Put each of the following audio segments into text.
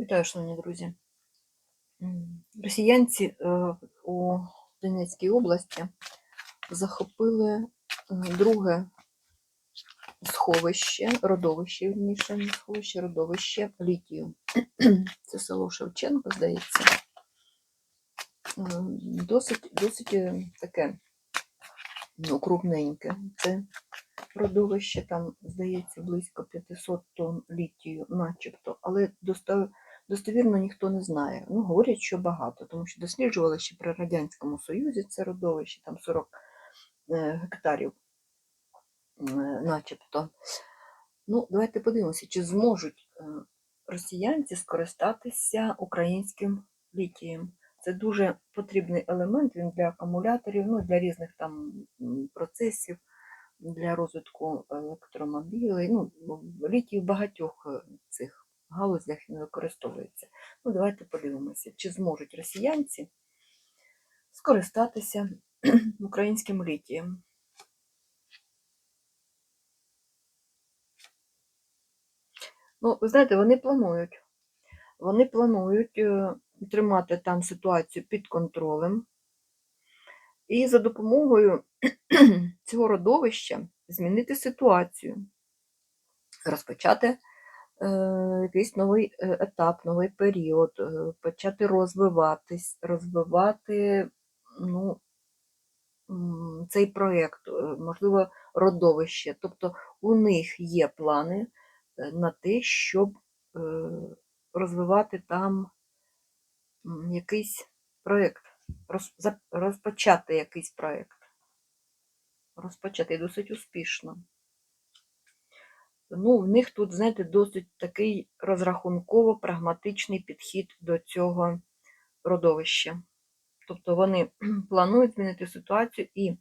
Вітаю, шановні друзі. Росіянці е, у Донецькій області захопили е, друге сховище, родовище, вірніше, не сховище, родовище літію. Це село Шевченко, здається. Е, Досить, досить таке ну, крупненьке. Це родовище, там, здається, близько 500 тонн літію, начебто, але доста- достовірно ніхто не знає. Ну, говорять, що багато, тому що досліджували ще при Радянському Союзі це родовище, там 40 е, гектарів, е, начебто. Ну, давайте подивимося, чи зможуть е, росіянці скористатися українським літієм. Це дуже потрібний елемент, він для акумуляторів, ну, для різних там процесів, для розвитку електромобілей. Ну, літій багатьох цих галузях не використовується. Ну, давайте подивимося, чи зможуть росіянці скористатися українським літієм. Ну, ви знаєте, вони планують. Вони планують е, тримати там ситуацію під контролем. І за допомогою цього родовища змінити ситуацію, розпочати якийсь новий е, етап, новий період, е, почати розвиватись, розвивати ну, цей проєкт, е, можливо, родовище. Тобто у них є плани е, на те, щоб е, розвивати там якийсь проєкт, розпочати якийсь проєкт. Розпочати досить успішно. Ну, в них тут, знаєте, досить такий розрахунково-прагматичний підхід до цього родовища. Тобто вони планують змінити ситуацію і,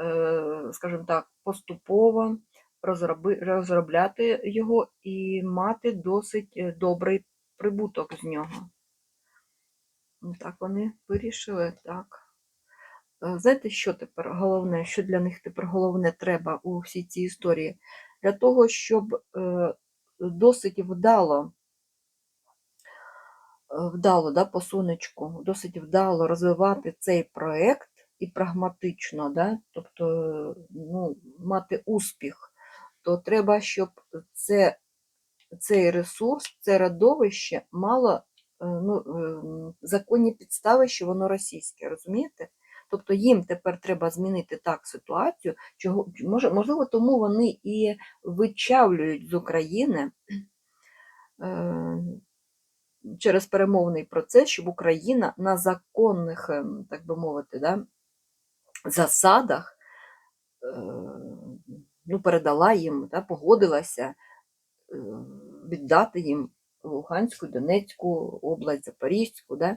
е, скажімо так, поступово розробляти його і мати досить е, добрий прибуток з нього. Ну, Так вони вирішили, так. Е, Знаєте, що тепер головне, що для них тепер головне треба у всій цій історії? Для того, щоб е, досить вдало, е, вдало, да, по сонечку, досить вдало розвивати цей проєкт і прагматично, да, тобто ну, мати успіх, то треба, щоб це, цей ресурс, це родовище мало е, ну, е, законні підстави, що воно російське, розумієте? Тобто їм тепер треба змінити так ситуацію, чого можливо, тому вони і вичавлюють з України е, через перемовний процес, щоб Україна на законних, ем, так би мовити, да, засадах е, ну, передала їм, да, погодилася е, віддати їм Луганську, Донецьку область, Запорізьку, да,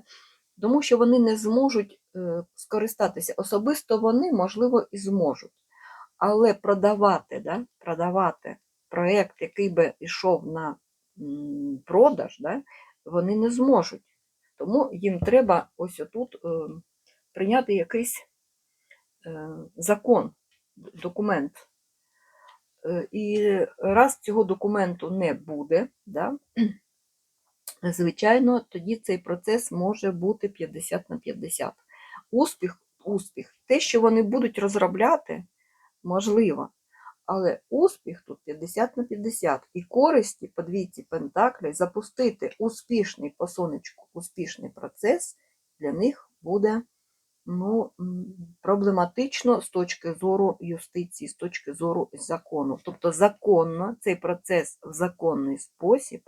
тому що вони не зможуть е, скористатися. Особисто вони, можливо, і зможуть. Але продавати, да, продавати проєкт, який би йшов на продаж, да, вони не зможуть. Тому їм треба ось отут е, прийняти якийсь е, закон, документ. І раз цього документу не буде, да, звичайно, тоді цей процес може бути 50 на 50. Успіх, успіх, те, що вони будуть розробляти, можливо, але успіх тут 50 на 50. І користі по двійці пентаклей запустити успішний по сонечку, успішний процес для них буде ну, проблематично з точки зору юстиції, з точки зору закону. Тобто законно цей процес в законний спосіб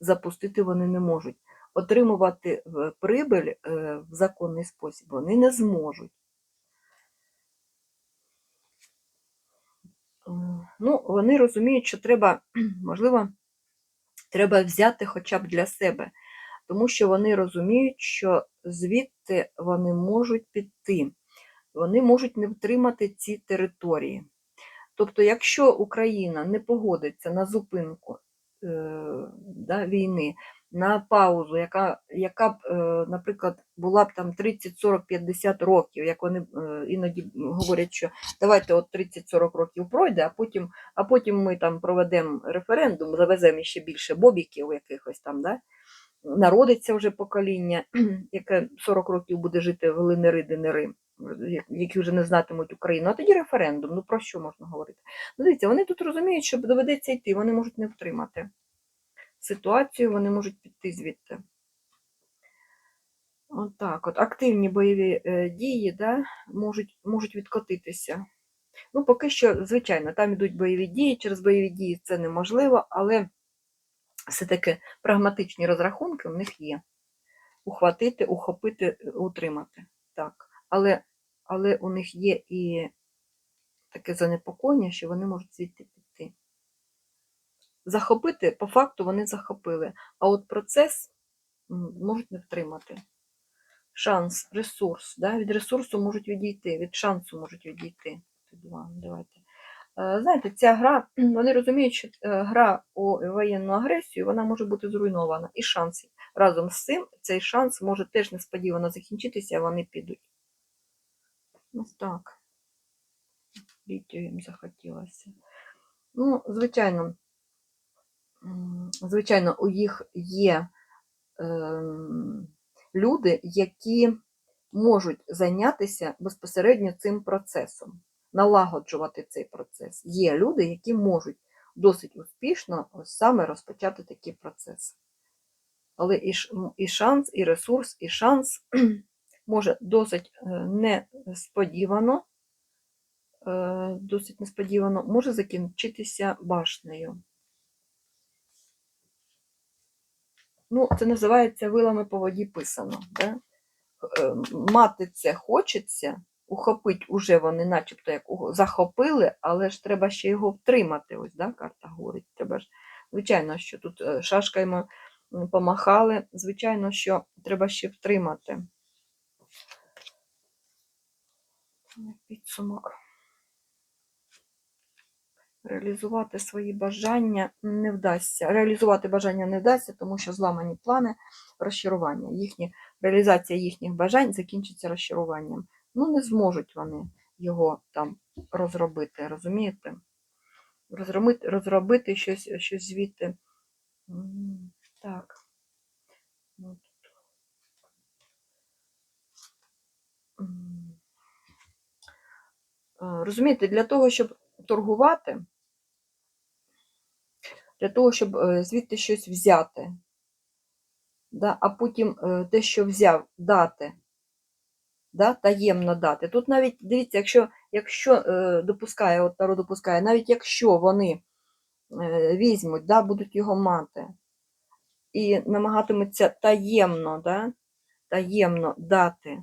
запустити вони не можуть. Отримувати е, прибиль е, в законний спосіб вони не зможуть. Е, Ну, вони розуміють, що треба, можливо, треба взяти хоча б для себе, тому що вони розуміють, що звідти вони можуть піти, вони можуть не втримати ці території. Тобто, якщо Україна не погодиться на зупинку да, війни, на паузу, яка, яка б, е, наприклад, була б там 30, 40, 50 років, як вони е, іноді говорять, що давайте от 30-40 років пройде, а потім, а потім ми там проведемо референдум, завеземо ще більше бобіків якихось там, да? народиться вже покоління, яке 40 років буде жити в линери денери які вже не знатимуть Україну, а тоді референдум. Ну про що можна говорити? Ну, дивіться, вони тут розуміють, що доведеться йти, вони можуть не втримати ситуацію, вони можуть піти звідти. Отак от, Активні бойові е, дії да, можуть, можуть відкотитися. Ну, поки що, звичайно, там йдуть бойові дії, через бойові дії це неможливо, але все-таки прагматичні розрахунки в них є. Ухватити, ухопити, утримати. Так. Але, але у них є і таке занепокоєння, що вони можуть звідти піти. Захопити, по факту, вони захопили, а от процес можуть не втримати. Шанс, ресурс. Да? Від ресурсу можуть відійти, від шансу можуть відійти. Давайте. Е, Знаєте, ця гра, вони розуміють, що е, гра у воєнну агресію вона може бути зруйнована. І шанс. Разом з цим цей шанс може теж несподівано закінчитися, вони підуть. Ось так. Літію їм захотілося. Ну, звичайно, звичайно, у їх є ем, люди, які можуть зайнятися безпосередньо цим процесом, налагоджувати цей процес. Є люди, які можуть досить успішно ось саме розпочати такий процес. Але і, і шанс, і ресурс, і шанс може досить е, несподівано, е, досить несподівано може закінчитися башнею. Ну, це називається вилами по воді писано. Да? Е, Мати це хочеться, ухопить уже вони начебто як захопили, але ж треба ще його втримати. Ось, да, карта говорить. Треба ж, звичайно, що тут шашками помахали, звичайно, що треба ще втримати. Підсумок. Реалізувати свої бажання не вдасться. Реалізувати бажання не вдасться, тому що зламані плани розчарування. Їхні, реалізація їхніх бажань закінчиться розчаруванням. Ну, не зможуть вони його там розробити, розумієте? Розробити, розробити щось, щось звідти. Так. Ну, тут. М. Е, Розумієте, для того, щоб торгувати, для того, щоб е, звідти щось взяти, да, а потім е, те, що взяв, дати, да, таємно дати. Тут навіть, дивіться, якщо, якщо е, допускає, от Таро допускає, навіть якщо вони е, візьмуть, да, будуть його мати, і намагатимуться таємно, да, таємно дати,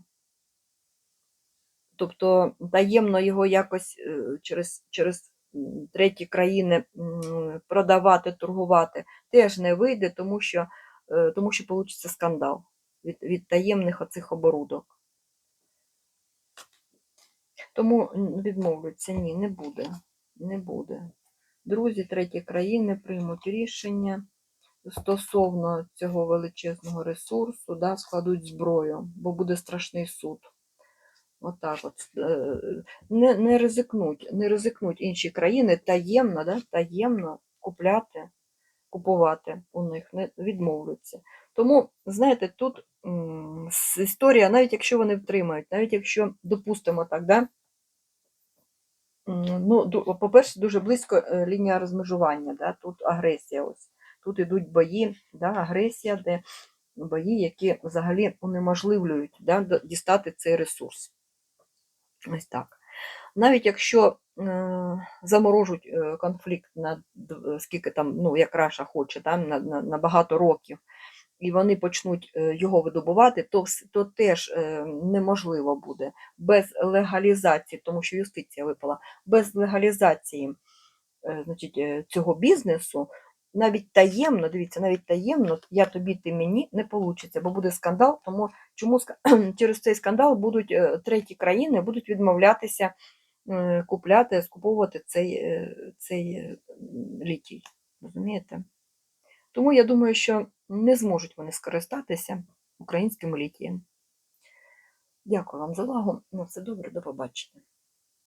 тобто таємно його якось е, через, через треті країни продавати, торгувати, теж не вийде, тому що, е, тому що получиться скандал від, від таємних оцих оборудок. Тому відмовляться, ні, не буде. Не буде. Друзі треті країни приймуть рішення стосовно цього величезного ресурсу, да, складуть зброю, бо буде страшний суд. Отак от. е, Не, не ризикнуть, не ризикнуть інші країни таємно, да, таємно купляти, купувати у них, не відмовляться. Тому, знаєте, тут м, історія, навіть якщо вони втримають, навіть якщо допустимо так, да, Ну, по-перше, дуже близько е, лінія розмежування, да? тут агресія. Ось. Тут ідуть бої, да? агресія, де бої, які взагалі унеможливлюють да? дістати цей ресурс. Ось так. Навіть якщо е, заморожуть е, конфлікт на скільки там, ну, як Раша хоче, да? на, на, на багато років, і вони почнуть е, його видобувати, то, то теж е, неможливо буде без легалізації, тому що юстиція випала, без легалізації е, значить, е, цього бізнесу, навіть таємно, дивіться, навіть таємно, я тобі, ти мені не вийде, бо буде скандал, тому чому через цей скандал будуть е, треті країни будуть відмовлятися е, купляти, скуповувати цей, е, цей літій. Розумієте? Тому я думаю, що не зможуть вони скористатися українським літієм. Дякую вам за увагу. На все добре, до побачення.